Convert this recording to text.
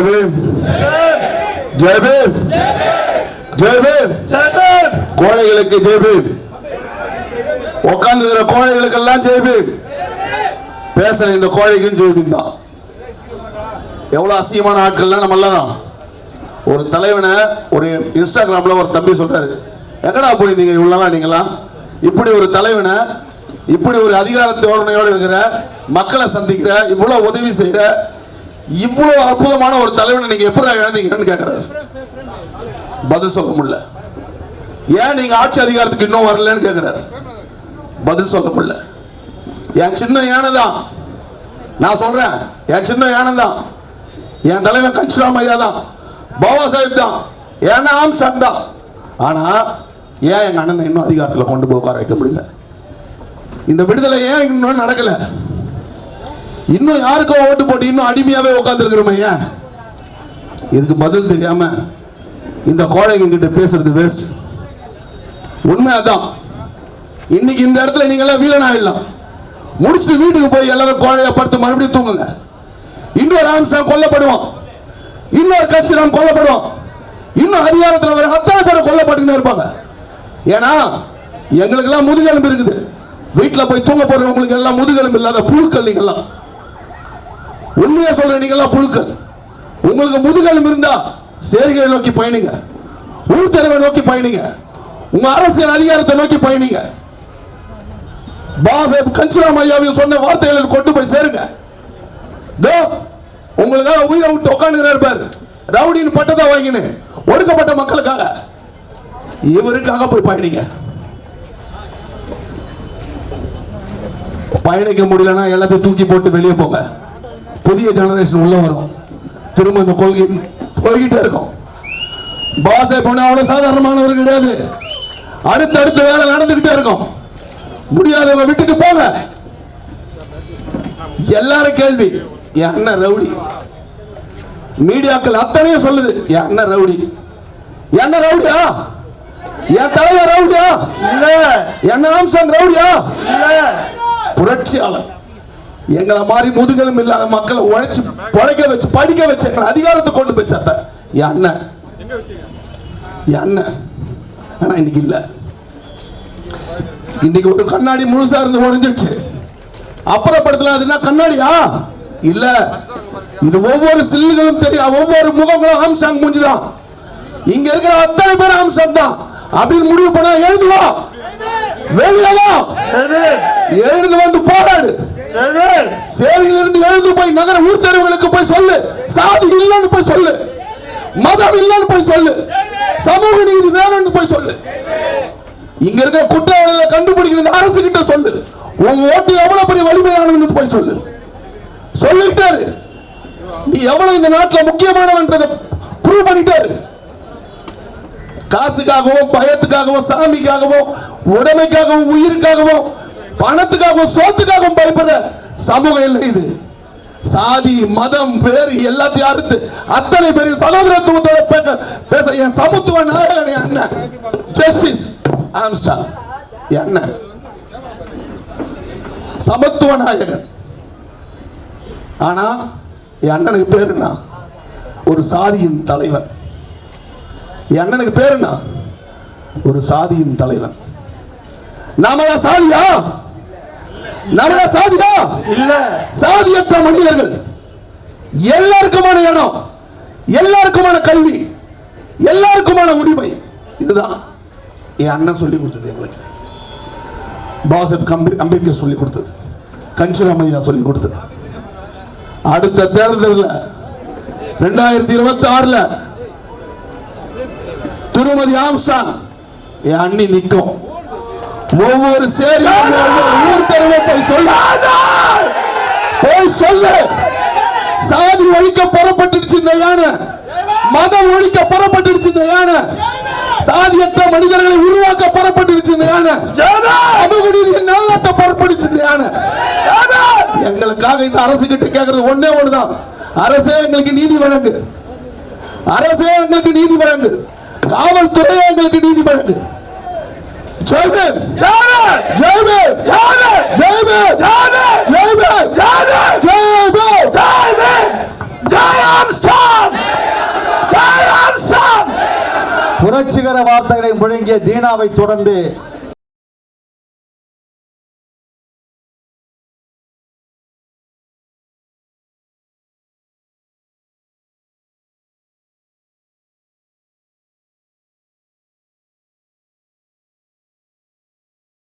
ஜெயபீம் ஜெயபீம் ஜெயபீம் கோழைகளுக்கு ஜெயபீம் உட்கார்ந்து கோழைகளுக்கெல்லாம் ஜெயபீம் பேசுற இந்த கோழைக்கும் ஜெயபீம் தான். எவ்வளவு அசிங்கமான ஆட்கள்லாம் நம்ம எல்லாம் ஒரு தலைவனை ஒரு இன்ஸ்டாகிராம்ல ஒரு தம்பி சொல்றாரு. எங்கடா போய் இவ்வளவு நாளா நீங்களாம் இப்படி ஒரு தலைவனை இப்படி ஒரு அதிகார தோரணையோடு இருக்கிற மக்களை சந்திக்கிற இவ்வளவு உதவி செய்கிற இவ்வளவு அற்புதமான ஒரு தலைவனை நீங்க எப்படி இழந்தீங்கன்னு கேட்கிறாரு பதில் சொல்ல முடியல. ஏன் நீங்க ஆட்சி அதிகாரத்துக்கு இன்னும் வரலன்னு கேட்கிறாரு பதில் சொல்ல முடியல. என் சின்ன யானை தான் நான் சொல்றேன் என் சின்ன யானை தான் என் தலைவன் கன்ஷிராம் ஐயா தான் பாபா சாஹிப் தான் ஏன்னா ஆம்சாங் தான் ஆனா ஏன் எங்க அண்ணனை இன்னும் அதிகாரத்தில் கொண்டு போய் உட்கார வைக்க முடியல? இந்த விடுதலை ஏன் இன்னும் நடக்கலை? இன்னும் யாருக்கோ ஓட்டு போட்டு இன்னும் அடிமையாவே உட்காந்துருக்கிறோமே ஏன்? இதுக்கு பதில் தெரியாம இந்த கோழைங்க கிட்ட பேசுறது வேஸ்ட் உண்மை அதான். இன்னைக்கு இந்த இடத்துல நீங்க எல்லாம் வீரனாயிடலாம் முடிச்சுட்டு வீட்டுக்கு போய் எல்லாரும் கோழைய படுத்து மறுபடியும் தூங்குங்க. இன்னொரு ஆம்சாங் கொல்லப்படுவோம். இன்னொரு கட்சி நாம் கொல்லப்படுவோம். இன்னும் அதிகாரத்தில் வர அத்தனை பேர் கொல்லப்பட்டுன்னு இருப்பாங்க. ஏன்னா எங்களுக்கெல்லாம் முதுகெலும்பு இருக்குது. வீட்டில் போய் தூங்க போடுறவங்களுக்கு எல்லாம் முதுகெலும்பு இல்லாத புழுக்கள் நீங்கெல்லாம். உண்மையா சொல்றேன் நீங்கெல்லாம் புழுக்கள். உங்களுக்கு முதுகெலும்பு இருந்தா சேரிகளை நோக்கி பயணிங்க. உள்தரவை நோக்கி பயணிங்க. உங்க அரசியல் அதிகாரத்தை நோக்கி பயணிங்க. பாசாஹிப் கன்சிராம் ஐயாவையும் சொன்ன வார்த்தைகளில் கொண்டு போய் சேருங்க. தோ உங்களுக்காக உயிரை விட்டு உட்காந்துக்கிறார் பாரு. ரவுடின்னு பட்டத்தை வாங்கினு ஒடுக்கப்பட்ட மக்களுக்காக. இவருக்காக போய் பயணிங்க. பயணிக்க முடியலன்னா எல்லாத்தையும் தூக்கி போட்டு வெளியே போங்க. புதிய ஜெனரேஷன் உள்ள வரும். திரும்ப இந்த கொள்கை போய்கிட்டே இருக்கும். பாசே போன அவ்வளவு சாதாரணமானவர் கிடையாது. அடுத்தடுத்த வேலை நடந்துகிட்டே இருக்கும். முடியாதவங்க விட்டுட்டு போங்க. எல்லாரும் கேள்வி என் அண்ணன் ரவுடி? மீடியாக்கள் அத்தனையும் சொல்லுது என் அண்ணன் ரவுடி. என் அண்ணன் ரவுடியா? என் தலைவர் ரவுடியா? இல்ல. என் ஆம்சன் ரவுடியா? இல்ல. புரட்சியாளர். எங்களை மாதிரி முதுகெலும் இல்லாத மக்களை உழைச்சு பழைக்க வச்சு படிக்க வச்சு எங்களை அதிகாரத்தை கொண்டு போய் சேர்த்த. என் அண்ணன். என் அண்ணன். ஆனா இன்னைக்கு இல்ல. இன்னைக்கு ஒரு கண்ணாடி முழுசா இருந்து உடைஞ்சிடுச்சு அப்புறப்படுத்தல அதுனா கண்ணாடியா? இல்ல. இது ஒவ்வொரு சில்லுகளும் தெரியும். ஒவ்வொரு முகங்களும் ஆம்சாங் மூஞ்சுதான். இங்க இருக்கிற அத்தனை பேர் ஆம்சாங் தான். அப்படின்னு முடிவு பண்ண எழுதுவா? வெளியே எழுந்து வந்து போராடு. சேரியிலிருந்து எழுந்து போய் நகர ஊர் தெருவுகளுக்கு போய் சொல்லு. சாதி இல்லைன்னு போய் சொல்லு. மதம் இல்லைன்னு போய் சொல்லு. சமூக நீதி வேணும்னு போய் சொல்லு. இங்க இருக்கிற குற்றவாளிகளை கண்டுபிடிக்கிற அரசு கிட்ட சொல்லு. உங்க ஓட்டு எவ்வளவு பெரிய வலிமையானதுன்னு போய் சொல்லு. சொல்லிட்டாரு. நீ எவ்வளவு இந்த நாட்டில் முக்கியமானவன்றதை ப்ரூவ் பண்ணிட்டாரு. காசுக்காகவும் பயத்துக்காகவும் சாமிக்காகவும் உடமைக்காகவும் உயிருக்காகவும் பணத்துக்காகவும் சோத்துக்காகவும் பயப்படுற சமூகம் இல்லை இது. சாதி மதம் வேறு எல்லாத்தையும் அறுத்து அத்தனை பெரிய சகோதரத்துவத்தோட பேச பேச என் சமத்துவ நாயகன் என் அண்ணன். ஜஸ்டிஸ் ஆம்ஸ்டா என்ன சமத்துவ நாயகன். ஆனா என் அண்ணனுக்கு பேர் என்ன? ஒரு சாதியின் தலைவன். என் அண்ணனுக்கு பேர் என்ன? ஒரு சாதியின் தலைவன். நாமளா சாதியா? நாமளா சாதியா இல்ல. சாதியற்ற மனிதர்கள். எல்லாருக்குமான இடம் எல்லாருக்குமான கல்வி எல்லாருக்குமான உரிமை. இதுதான் என் அண்ணன் சொல்லி கொடுத்தது எங்களுக்கு. பாசப் கம்பி அம்பேத்கர் சொல்லி கொடுத்தது. கஞ்சிராமையா சொல்லி கொடுத்தது. அடுத்த தேர்தலில் ரெண்டாயிரத்தி இருபத்தி ஆறுல திருமதி ஆம்ஸ்டாங் என் அண்ணி நிற்கும். ஒவ்வொரு சேரி ஊர் தெருவை போய் சொல்ல. போய் சொல்லு. சாதி ஒழிக்க புறப்பட்டுடுச்சு இந்த யானை. மதம் ஒழிக்க புறப்பட்டுடுச்சு இந்த யானை. சாதியற்ற மனிதர்களை உருவாக்க புறப்பட்டுடுச்சு இந்த யானை. சமூக நீதியை நிலநாட்ட புறப்பட்டுச்சு இந்த யானை. எங்களுக்காக இந்த அரசு கிட்ட கேட்கறது ஒண்ணே ஒண்ணுதான். அரசே எங்களுக்கு நீதி வழங்கு. அரசே எங்களுக்கு நீதி வழங்கு. காவல்துறை எங்களுக்கு நீதி வழங்கு. ஜெய்பீம் ஜெய்பீம் ஜெய்பீம் ஜெய்பீம் ஜெய்பீம் ஜெய்பீம் ஜெய்பீம் ஜெய்பீம் ஜெய் ஆம்ஸ்டாங் ஜெய் ஆம்ஸ்டாங் புரட்சிகர வார்த்தைகளை முழங்கிய தீனாவை தொடர்ந்து